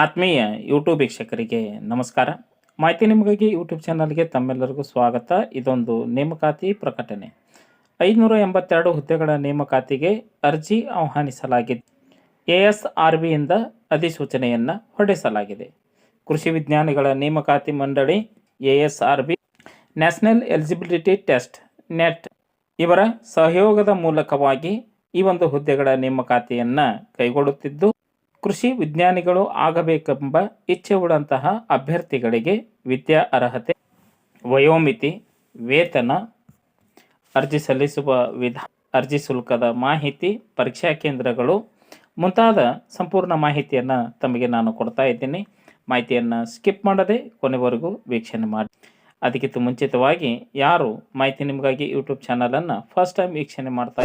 ಆತ್ಮೀಯ ಯೂಟ್ಯೂಬ್ ವೀಕ್ಷಕರಿಗೆ ನಮಸ್ಕಾರ. ಮಾಹಿತಿ ನಿಮಗಾಗಿ ಯೂಟ್ಯೂಬ್ ಚಾನಲ್ಗೆ ತಮ್ಮೆಲ್ಲರಿಗೂ ಸ್ವಾಗತ. ಇದೊಂದು ನೇಮಕಾತಿ ಪ್ರಕಟಣೆ. ಐದುನೂರ ಎಂಬತ್ತೆರಡು ಹುದ್ದೆಗಳ ನೇಮಕಾತಿಗೆ ಅರ್ಜಿ ಆಹ್ವಾನಿಸಲಾಗಿದೆ. ಎ ಎಸ್ ಆರ್ ಬಿಯಿಂದ ಅಧಿಸೂಚನೆಯನ್ನು ಹೊರಡಿಸಲಾಗಿದೆ. ಕೃಷಿ ವಿಜ್ಞಾನಿಗಳ ನೇಮಕಾತಿ ಮಂಡಳಿ A S R B national eligibility test, NET ಇವರ ಸಹಯೋಗದ ಮೂಲಕವಾಗಿ ಈ ಒಂದು ಹುದ್ದೆಗಳ ನೇಮಕಾತಿಯನ್ನು ಕೈಗೊಳ್ಳುತ್ತಿದ್ದು ಕೃಷಿ ವಿಜ್ಞಾನಿಗಳು ಆಗಬೇಕೆಂಬ ಇಚ್ಛೆ ಉಳ್ಳಂತಹ ಅಭ್ಯರ್ಥಿಗಳಿಗೆ ವಿದ್ಯಾ ಅರ್ಹತೆ, ವಯೋಮಿತಿ, ವೇತನ ಅರ್ಜಿ ಸಲ್ಲಿಸುವ ವಿಧ, ಅರ್ಜಿ ಶುಲ್ಕದ ಮಾಹಿತಿ, ಪರೀಕ್ಷಾ ಕೇಂದ್ರಗಳು ಮುಂತಾದ ಸಂಪೂರ್ಣ ಮಾಹಿತಿಯನ್ನು ತಮಗೆ ನಾನು ಕೊಡ್ತಾ ಇದ್ದೀನಿ. ಮಾಹಿತಿಯನ್ನು ಸ್ಕಿಪ್ ಮಾಡದೆ ಕೊನೆವರೆಗೂ ವೀಕ್ಷಣೆ ಮಾಡಿ. ಅದಕ್ಕಿಂತ ಮುಂಚಿತವಾಗಿ ಯಾರು ಮಾಹಿತಿ ನಿಮಗಾಗಿ ಯೂಟ್ಯೂಬ್ ಚಾನಲನ್ನು ಫಸ್ಟ್ ಟೈಮ್ ವೀಕ್ಷಣೆ ಮಾಡ್ತಾ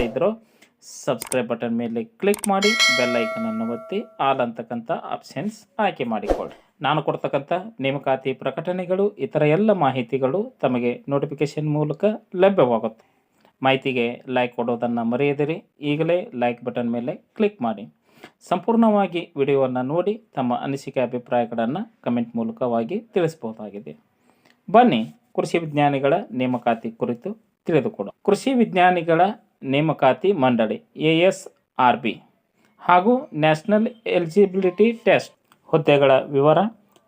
ಸಬ್ಸ್ಕ್ರೈಬ್ ಬಟನ್ ಮೇಲೆ ಕ್ಲಿಕ್ ಮಾಡಿ ಬೆಲ್ ಅನ್ನು ಒತ್ತಿ ಆಲ್ ಅಂತಕ್ಕಂಥ ಆಪ್ಷನ್ಸ್ ಆಯ್ಕೆ ಮಾಡಿಕೊಳ್ಳಿ. ನಾನು ಕೊಡ್ತಕ್ಕಂಥ ನೇಮಕಾತಿ ಪ್ರಕಟಣೆಗಳು, ಇತರ ಎಲ್ಲ ಮಾಹಿತಿಗಳು ತಮಗೆ ನೋಟಿಫಿಕೇಶನ್ ಮೂಲಕ ಲಭ್ಯವಾಗುತ್ತೆ. ಮಾಹಿತಿಗೆ ಲೈಕ್ ಕೊಡೋದನ್ನು ಮರೆಯದಿರಿ, ಈಗಲೇ ಲೈಕ್ ಬಟನ್ ಮೇಲೆ ಕ್ಲಿಕ್ ಮಾಡಿ. ಸಂಪೂರ್ಣವಾಗಿ ವಿಡಿಯೋವನ್ನು ನೋಡಿ, ತಮ್ಮ ಅನಿಸಿಕೆ ಅಭಿಪ್ರಾಯಗಳನ್ನು ಕಮೆಂಟ್ ಮೂಲಕವಾಗಿ ತಿಳಿಸಬಹುದಾಗಿದೆ. ಬನ್ನಿ, ಕೃಷಿ ವಿಜ್ಞಾನಿಗಳ ನೇಮಕಾತಿ ಕುರಿತು ತಿಳಿದುಕೊಡು ಕೃಷಿ ವಿಜ್ಞಾನಿಗಳ ನೇಮಕಾತಿ ಮಂಡಳಿ, ಎ ಎಸ್ ಆರ್ ಬಿ, ಹಾಗೂ ನ್ಯಾಷನಲ್ ಎಲಿಜಿಬಿಲಿಟಿ ಟೆಸ್ಟ್. ಹುದ್ದೆಗಳ ವಿವರ,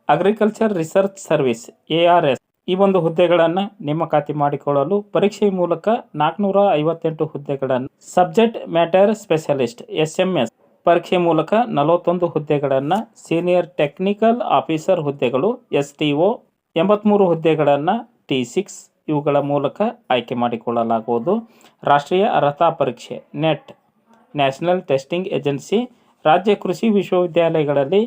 agriculture research service, A R S. ಈ ಒಂದು ಹುದ್ದೆಗಳನ್ನು ನೇಮಕಾತಿ ಮಾಡಿಕೊಳ್ಳಲು ಪರೀಕ್ಷೆ ಮೂಲಕ ನಾಲ್ಕುನೂರ ಐವತ್ತೆಂಟು ಹುದ್ದೆಗಳನ್ನು subject matter specialist, S M S. ಪರೀಕ್ಷೆ ಮೂಲಕ ನಲವತ್ತೊಂದು ಹುದ್ದೆಗಳನ್ನು ಸೀನಿಯರ್ ಟೆಕ್ನಿಕಲ್ ಆಫೀಸರ್ ಹುದ್ದೆಗಳು, ಎಸ್ ಟಿ ಒ. ಎಂಬತ್ತ್ಮೂರು ಹುದ್ದೆಗಳನ್ನು ಟಿ ಸಿಕ್ಸ್. ಇವುಗಳ ಮೂಲಕ ಆಯ್ಕೆ ಮಾಡಿಕೊಳ್ಳಲಾಗುವುದು. ರಾಷ್ಟ್ರೀಯ ಅರ್ಹತಾ ಪರೀಕ್ಷೆ, ನೆಟ್, ನ್ಯಾಷನಲ್ ಟೆಸ್ಟಿಂಗ್ ಏಜೆನ್ಸಿ, ರಾಜ್ಯ ಕೃಷಿ ವಿಶ್ವವಿದ್ಯಾಲಯಗಳಲ್ಲಿ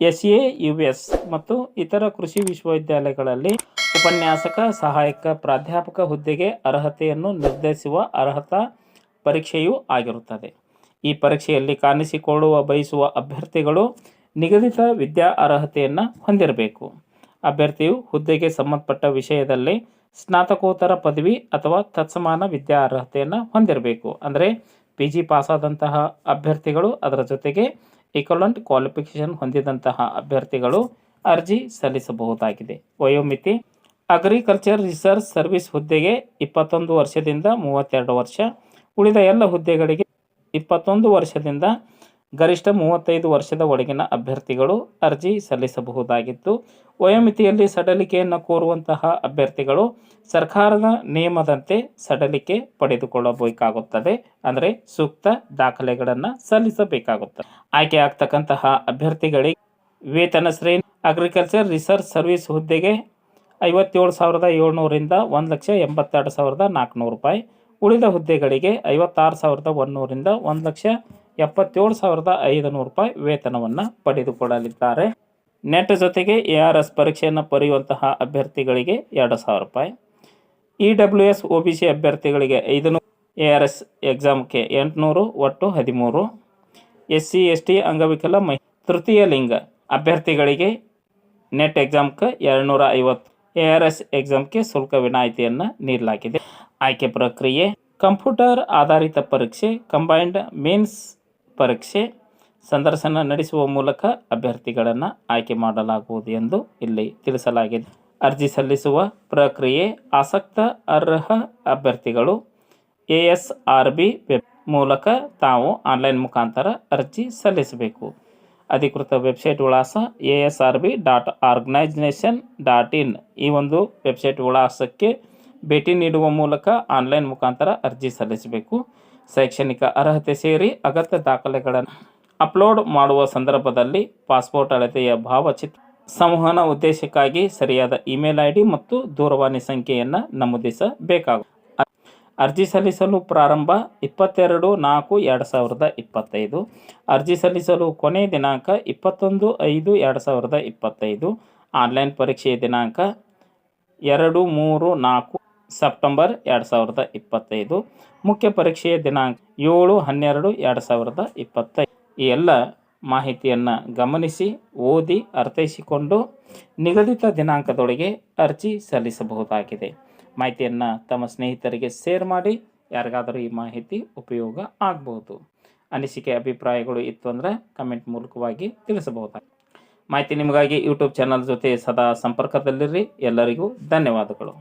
ಎಸ್ ಎ ಯು ಎಸ್ ಮತ್ತು ಇತರ ಕೃಷಿ ವಿಶ್ವವಿದ್ಯಾಲಯಗಳಲ್ಲಿ ಉಪನ್ಯಾಸಕ, ಸಹಾಯಕ, ಪ್ರಾಧ್ಯಾಪಕ ಹುದ್ದೆಗೆ ಅರ್ಹತೆಯನ್ನು ನಿರ್ಧರಿಸುವ ಅರ್ಹತಾ ಪರೀಕ್ಷೆಯೂ ಆಗಿರುತ್ತದೆ. ಈ ಪರೀಕ್ಷೆಯಲ್ಲಿ ಕಾಣಿಸಿಕೊಳ್ಳುವ, ಬಯಸುವ ಅಭ್ಯರ್ಥಿಗಳು ನಿಗದಿತ ವಿದ್ಯಾ ಅರ್ಹತೆಯನ್ನು ಹೊಂದಿರಬೇಕು. ಅಭ್ಯರ್ಥಿಯು ಹುದ್ದೆಗೆ ಸಂಬಂಧಪಟ್ಟ ವಿಷಯದಲ್ಲಿ ಸ್ನಾತಕೋತ್ತರ ಪದವಿ ಅಥವಾ ತತ್ಸಮಾನ ವಿದ್ಯಾ ಅರ್ಹತೆಯನ್ನು ಹೊಂದಿರಬೇಕು. ಅಂದರೆ ಪಿ ಜಿ ಪಾಸಾದಂತಹ ಅಭ್ಯರ್ಥಿಗಳು ಅದರ ಜೊತೆಗೆ ಈಕ್ವಲೆಂಟ್ ಕ್ವಾಲಿಫಿಕೇಷನ್ ಹೊಂದಿದಂತಹ ಅಭ್ಯರ್ಥಿಗಳು ಅರ್ಜಿ ಸಲ್ಲಿಸಬಹುದಾಗಿದೆ. ವಯೋಮಿತಿ ಅಗ್ರಿಕಲ್ಚರ್ ರಿಸರ್ಚ್ ಸರ್ವಿಸ್ ಹುದ್ದೆಗೆ ಇಪ್ಪತ್ತೊಂದು ವರ್ಷದಿಂದ ಮೂವತ್ತೆರಡು ವರ್ಷ, ಉಳಿದ ಎಲ್ಲ ಹುದ್ದೆಗಳಿಗೆ ಇಪ್ಪತ್ತೊಂದು ವರ್ಷದಿಂದ ಗರಿಷ್ಠ ಮೂವತ್ತೈದು ವರ್ಷದ ಒಳಗಿನ ಅಭ್ಯರ್ಥಿಗಳು ಅರ್ಜಿ ಸಲ್ಲಿಸಬಹುದಾಗಿತ್ತು. ವಯೋಮಿತಿಯಲ್ಲಿ ಸಡಲಿಕೆಯನ್ನು ಕೋರುವಂತಹ ಅಭ್ಯರ್ಥಿಗಳು ಸರ್ಕಾರದ ನಿಯಮದಂತೆ ಸಡಲಿಕೆ ಪಡೆದುಕೊಳ್ಳಬೇಕಾಗುತ್ತದೆ. ಅಂದರೆ ಸೂಕ್ತ ದಾಖಲೆಗಳನ್ನು ಸಲ್ಲಿಸಬೇಕಾಗುತ್ತದೆ. ಆಯ್ಕೆ ಆಗ್ತಕ್ಕಂತಹ ಅಭ್ಯರ್ಥಿಗಳಿಗೆ ವೇತನ ಶ್ರೇಣಿ ಅಗ್ರಿಕಲ್ಚರ್ ರಿಸರ್ಚ್ ಸರ್ವಿಸ್ ಹುದ್ದೆಗೆ ಐವತ್ತೇಳು ಸಾವಿರದ ಏಳ್ನೂರಿಂದ ಒಂದು ಲಕ್ಷ ಎಂಬತ್ತೆರಡು ಸಾವಿರದ ನಾಲ್ಕುನೂರು ರೂಪಾಯಿ. ಉಳಿದ ಹುದ್ದೆಗಳಿಗೆ ಐವತ್ತಾರು ಸಾವಿರದ ಒಂದು ಲಕ್ಷ ಎಪ್ಪತ್ತೇಳು ಸಾವಿರದ ಐದುನೂರು ರೂಪಾಯಿ ವೇತನವನ್ನು ಪಡೆದುಕೊಳ್ಳಲಿದ್ದಾರೆ. ನೆಟ್ ಜೊತೆಗೆ ಎ ಆರ್ ಎಸ್ ಪರೀಕ್ಷೆಯನ್ನು ಬರೆಯುವಂತಹ ಅಭ್ಯರ್ಥಿಗಳಿಗೆ ಎರಡು ಸಾವಿರ ರೂಪಾಯಿ. E W S O B C ಅಭ್ಯರ್ಥಿಗಳಿಗೆ ಐದುನೂರು ಎ ಆರ್ ಎಸ್ ಎಕ್ಸಾಮ್ಗೆ ಎಂಟುನೂರು, ಒಟ್ಟು ಹದಿಮೂರು. ಎಸ್ ಸಿ ಎಸ್ ಟಿ ಅಂಗವಿಕಲ ಮಹಿ ತೃತೀಯ ಲಿಂಗ ಅಭ್ಯರ್ಥಿಗಳಿಗೆ ನೆಟ್ ಎಕ್ಸಾಮ್ಗೆ ಎರಡುನೂರ ಐವತ್ತು. ಎ ಆರ್ ಎಸ್ ಎಕ್ಸಾಮ್ಗೆ ಶುಲ್ಕ ವಿನಾಯಿತಿಯನ್ನು ನೀಡಲಾಗಿದೆ. ಆಯ್ಕೆ ಪ್ರಕ್ರಿಯೆ ಕಂಪ್ಯೂಟರ್ ಆಧಾರಿತ ಪರೀಕ್ಷೆ, ಕಂಬೈನ್ಡ್ ಮೇನ್ಸ್ ಪರೀಕ್ಷೆ ಸಂದರ್ಶನ ನಡೆಸುವ ಮೂಲಕ ಅಭ್ಯರ್ಥಿಗಳನ್ನು ಆಯ್ಕೆ ಮಾಡಲಾಗುವುದು ಎಂದು ಇಲ್ಲಿ ತಿಳಿಸಲಾಗಿದೆ. ಅರ್ಜಿ ಸಲ್ಲಿಸುವ ಪ್ರಕ್ರಿಯೆ ಆಸಕ್ತ, ಅರ್ಹ ಅಭ್ಯರ್ಥಿಗಳು A S R B web ಮೂಲಕ ತಾವು ಆನ್ಲೈನ್ ಮುಖಾಂತರ ಅರ್ಜಿ ಸಲ್ಲಿಸಬೇಕು. ಅಧಿಕೃತ ವೆಬ್ಸೈಟ್ ವಿಳಾಸ A S R B dot organization dot in ಈ ಒಂದು ವೆಬ್ಸೈಟ್ ವಿಳಾಸಕ್ಕೆ ಭೇಟಿ ನೀಡುವ ಮೂಲಕ ಆನ್ಲೈನ್ ಮುಖಾಂತರ ಅರ್ಜಿ ಸಲ್ಲಿಸಬೇಕು. ಶೈಕ್ಷಣಿಕ ಅರ್ಹತೆ ಸೇರಿ ಅಗತ್ಯ ದಾಖಲೆಗಳನ್ನು ಅಪ್ಲೋಡ್ ಮಾಡುವ ಸಂದರ್ಭದಲ್ಲಿ ಪಾಸ್ಪೋರ್ಟ್ ಅಳತೆಯ ಭಾವಚಿತ್ರ ಸಂವಹನ ಉದ್ದೇಶಕ್ಕಾಗಿ ಸರಿಯಾದ ಇಮೇಲ್ ಐ ಮತ್ತು ದೂರವಾಣಿ ಸಂಖ್ಯೆಯನ್ನು ನಮೂದಿಸಬೇಕಾಗುತ್ತದೆ ಅರ್ಜಿ ಸಲ್ಲಿಸಲು ಪ್ರಾರಂಭ ಇಪ್ಪತ್ತೆರಡು ನಾಲ್ಕು ಎರಡು ಸಾವಿರದ ಇಪ್ಪತ್ತೈದು. ಅರ್ಜಿ ಸಲ್ಲಿಸಲು ಕೊನೆ ದಿನಾಂಕ ಇಪ್ಪತ್ತೊಂದು ಐದು ಎರಡು ಸಾವಿರದ ಇಪ್ಪತ್ತೈದು. ಆನ್ಲೈನ್ ಪರೀಕ್ಷೆಯ ದಿನಾಂಕ ಎರಡು ಮೂರು ನಾಲ್ಕು ಸೆಪ್ಟೆಂಬರ್ ಎರಡು ಸಾವಿರದ ಇಪ್ಪತ್ತೈದು. ಮುಖ್ಯ ಪರೀಕ್ಷೆಯ ದಿನಾಂಕ ಏಳು ಹನ್ನೆರಡು ಎರಡು ಸಾವಿರದ ಇಪ್ಪತ್ತೈದು ಈ ಎಲ್ಲ ಮಾಹಿತಿಯನ್ನು ಗಮನಿಸಿ, ಓದಿ, ಅರ್ಥೈಸಿಕೊಂಡು ನಿಗದಿತ ದಿನಾಂಕದೊಳಗೆ ಅರ್ಜಿ ಸಲ್ಲಿಸಬಹುದಾಗಿದೆ. ಮಾಹಿತಿಯನ್ನು ತಮ್ಮ ಸ್ನೇಹಿತರಿಗೆ ಶೇರ್ ಮಾಡಿ, ಯಾರಿಗಾದರೂ ಈ ಮಾಹಿತಿ ಉಪಯೋಗ ಆಗಬಹುದು. ಅನಿಸಿಕೆ, ಅಭಿಪ್ರಾಯಗಳು ಇತ್ತು ಅಂದರೆ ಕಮೆಂಟ್ ಮೂಲಕವಾಗಿ ತಿಳಿಸಬಹುದಾಗಿದೆ ಮಾಹಿತಿ ನಿಮಗಾಗಿ ಯೂಟ್ಯೂಬ್ ಚಾನಲ್ ಜೊತೆ ಸದಾ ಸಂಪರ್ಕದಲ್ಲಿರಿ. ಎಲ್ಲರಿಗೂ ಧನ್ಯವಾದಗಳು.